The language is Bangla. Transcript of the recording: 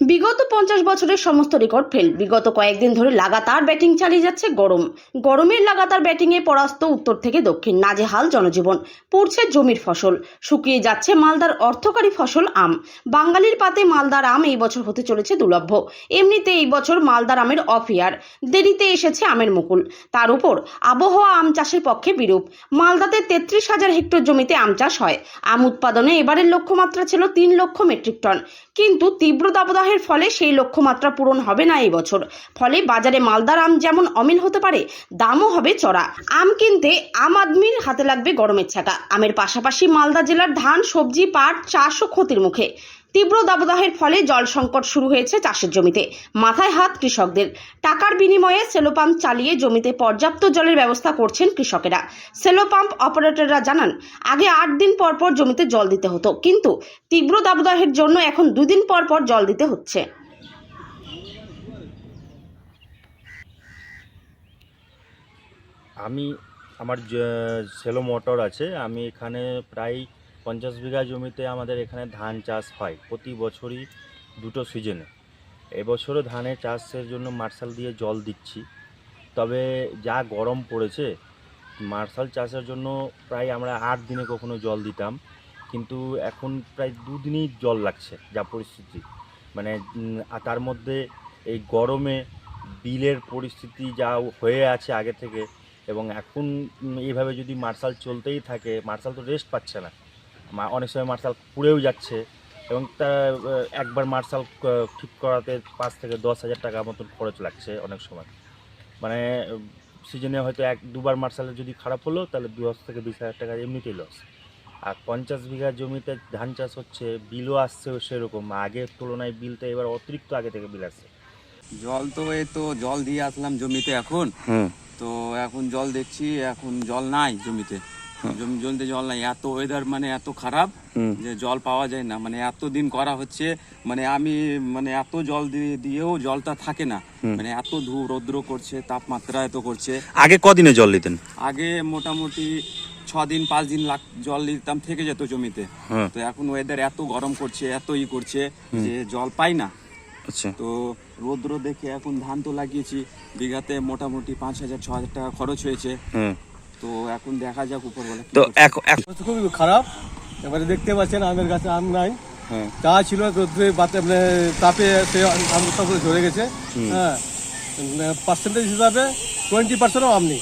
বিগত পঞ্চাশ বছরের সমস্ত রেকর্ড ফেল। বিগত কয়েকদিন ধরে লাগাতার ব্যাটিং চালিয়ে যাচ্ছে গরম। গরমের লাগাতার ব্যাটিংয়ে পরাস্ত উত্তর থেকে দক্ষিণ। নাজেহাল জনজীবন, পড়ছে জমির ফসল। শুকিয়ে যাচ্ছে মালদার অর্থকারী ফসল আম। বাঙালির পাতে মালদার আম এই বছর হতে চলেছে দুর্লভ্য এমনিতে এই বছর মালদার আমের অফ ইয়ার দেরিতে এসেছে আমের মুকুল। তার উপর আবহাওয়া আম চাষের পক্ষে বিরূপ। মালদাতে তেত্রিশ হাজার হেক্টর জমিতে আম চাষ হয়। আম উৎপাদনে এবারের লক্ষ্যমাত্রা ছিল তিন লক্ষ মেট্রিক টন। কিন্তু তীব্র দাবদাহের ফলে সেই লক্ষ্যমাত্রা পূরণ হবে না এই বছর। ফলে বাজারে মালদার আম যেমন অমিল হতে পারে, দামও হবে চড়া। আম কিনতে আম আদমির হাতে লাগবে গরমের ছাকা। আমের পাশাপাশি মালদা জেলার ধান, সবজি, পাট, চাষও ক্ষতির মুখে। তীব্র দাবদাহের ফলে জল সংকট শুরু হয়েছে চাষের জমিতে। মাথায় হাত কৃষকদের। টাকার বিনিময়ে সেলো পাম্প চালিয়ে জমিতে পর্যাপ্ত জলের ব্যবস্থা করছেন কৃষকেরা। সেলো পাম্প অপারেটররা জানান, আগে আট দিন পর পর জমিতে জল দিতে হতো, কিন্তু তীব্র দাবদাহের জন্য এখন দুদিন পর পর জল দিতে হচ্ছে। আমি, আমার সেলো মোটর আছে, আমি এখানে প্রায় পঞ্চাশ বিঘা জমিতে আমাদের এখানে ধান চাষ হয় প্রতি বছরই দুটো সিজনে। এবছরও ধানের চাষের জন্য মার্শাল দিয়ে জল দিচ্ছি। তবে যা গরম পড়েছে, মার্শাল চাষের জন্য প্রায় আমরা আট দিনে কখনো জল দিতাম। কিন্তু এখন প্রায় দুদিনই জল লাগছে যা পরিস্থিতি। মানে তার মধ্যে এই গরমে বিলের পরিস্থিতি যা হয়ে আছে আগে থেকে, এবং এখন এইভাবে যদি মার্শাল চলতেই থাকে, মার্শাল তো রেস্ট পাচ্ছে না। অনেক সময় মার্শাল পুড়েও যাচ্ছে এবং তা একবার মার্শাল ঠিক করাতে পাঁচ থেকে দশ হাজার টাকা মতন খরচ লাগছে অনেক সময়। মানে সিজনে হয়তো এক দুবার মার্শালের যদি খারাপ হলো তাহলে দশ থেকে বিশ হাজার টাকা এমনিতেই লস আর পঞ্চাশ বিঘা জমিতে ধান চাষ হচ্ছে বিলও আসছে সেরকম। আগের তুলনায় বিলটা এবার অতিরিক্ত আগে থেকে বিল আসছে। জল তো এই তো জল দিয়ে আসলাম জমিতে এখন। তো এখন জল দেখছি এখন জল নাই জমিতে। জমি জমিতে জল নাই এত ওয়েদার মানে এত খারাপ যে জল পাওয়া যায় না। মানে এত দিন করা হচ্ছে মানে আমি মানে এত জল দিয়ে দিয়েও জলটা থাকে না। মানে এত ধূ রৌদ্র করছে তাপমাত্রা এত করছে। আগে কদিনে জল দিতেন? আগে মোটামুটি ছ দিন পাঁচ দিন লাগ জল দিতাম থেকে যেত জমিতে। হ্যাঁ। তো এখন ওয়েদার এত গরম করছে এত ই করছে যে জল পাই না। আচ্ছা। তো রৌদ্র দেখে এখন ধান তো লাগিয়েছি বিঘাতে মোটামুটি পাঁচ হাজার ছ হাজার টাকা খরচ হয়েছে। তো এখন দেখা যাক উপরবেলা তো খুবই খারাপ। এবারে দেখতে পাচ্ছেন আমের গাছে আম নাই। হ্যাঁ। চা ছিল রোদ্রে বাতে মানে তাপে সে আম সবগুলো ঝরে গেছে। হ্যাঁ। পার্সেন্টেজ হিসাবে টোয়েন্টি পার্সেন্টও আম নেই।